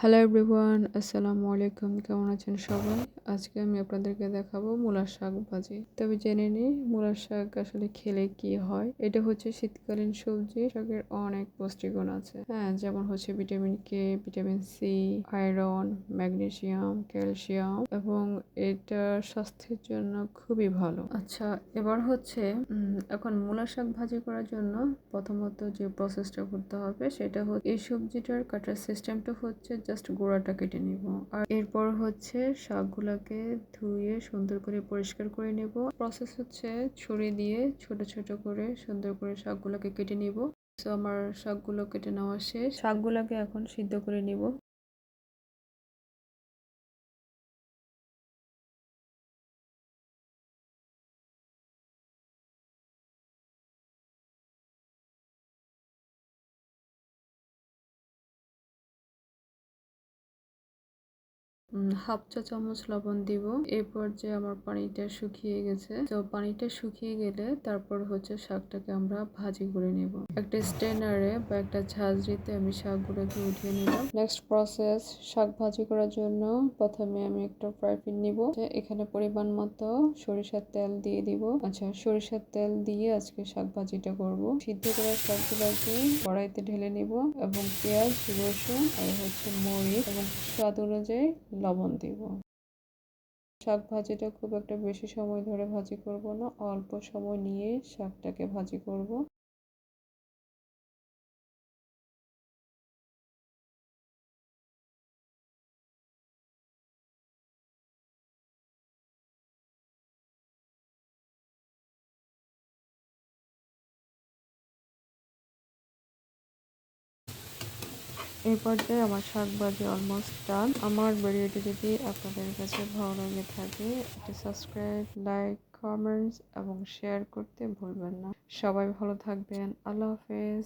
Hello everyone আসসালামু আলাইকুম কেমন আছেন সবাই? আজকে আমি আপনাদেরকে দেখাবো মূলার শাক ভাজি। তবে জেনে নিই মূলার শাক আসলে খেলে কি হয়। এটা হচ্ছে শীতকালীন সবজি, শাকের অনেক পুষ্টিগুণ আছে। হ্যাঁ যেমন হচ্ছে vitamin K vitamin C iron, magnesium, calcium, এবং এটা স্বাস্থ্যের জন্য খুবই ভালো। আচ্ছা এবার হচ্ছে এখন মূলা শাক ভাজি করার জন্য প্রথমত যে প্রসেসটা করতে হবে, সেটা হচ্ছে, এই সবজিটার কাটার সিস্টেমটা হচ্ছে জাস্ট গোড়াটা কেটে নিব। আর এরপর হচ্ছে শাকগুলোকে ধুয়ে সুন্দর করে পরিষ্কার করে নেব। প্রসেস হচ্ছে ছুরি দিয়ে ছোট ছোট করে সুন্দর করে শাকগুলোকে কেটে নিব। তো আমার শাকগুলো কেটে নেওয়া শেষ। শাকগুলোকে এখন সিদ্ধ করে নিব। হাফ চা চামচ লবণ দিব। এই পর্যায়ে আমার পানিটা শুকিয়ে গেছে। তো পানিটা শুকিয়ে গেলে তারপর হচ্ছে শাকটাকে আমরা ভাজি করে নেব। একটা স্টেনারে বা একটা ঝাঁঝরিতে আমি শাকগুলোকে উঠিয়ে নিলাম। নেক্সট প্রসেস শাক ভাজি করার জন্য প্রথমে আমি একটা ফ্রাই প্যান নিব। এখানে পরিমাণ মতো সরিষার তেল দিয়ে দিব। আচ্ছা সরিষার তেল দিয়ে আজকে শাক ভাজিটা করব। সিদ্ধ করা শাকগুলোকে কড়াইতে ঢেলে নিব এবং পেঁয়াজ, রসুন আর হচ্ছে মরিচ এবং স্বাদ অনুযায়ী লবণ দিব। শাক ভাজিটা খুব একটা বেশি সময় ধরে ভাজি করব না, অল্প সময় নিয়ে শাকটাকে ভাজি করব। এই পর্যায়ে আমার শাক ভাজি অলমোস্ট ডান আমার ভিডিওটি যদি আপনাদের কাছে ভালো লাগে থাকে সাবস্ক্রাইব লাইক কমেন্টস এবং শেয়ার করতে ভুলবেন না। সবাই ভালো থাকবেন। আল্লাহ হাফেজ।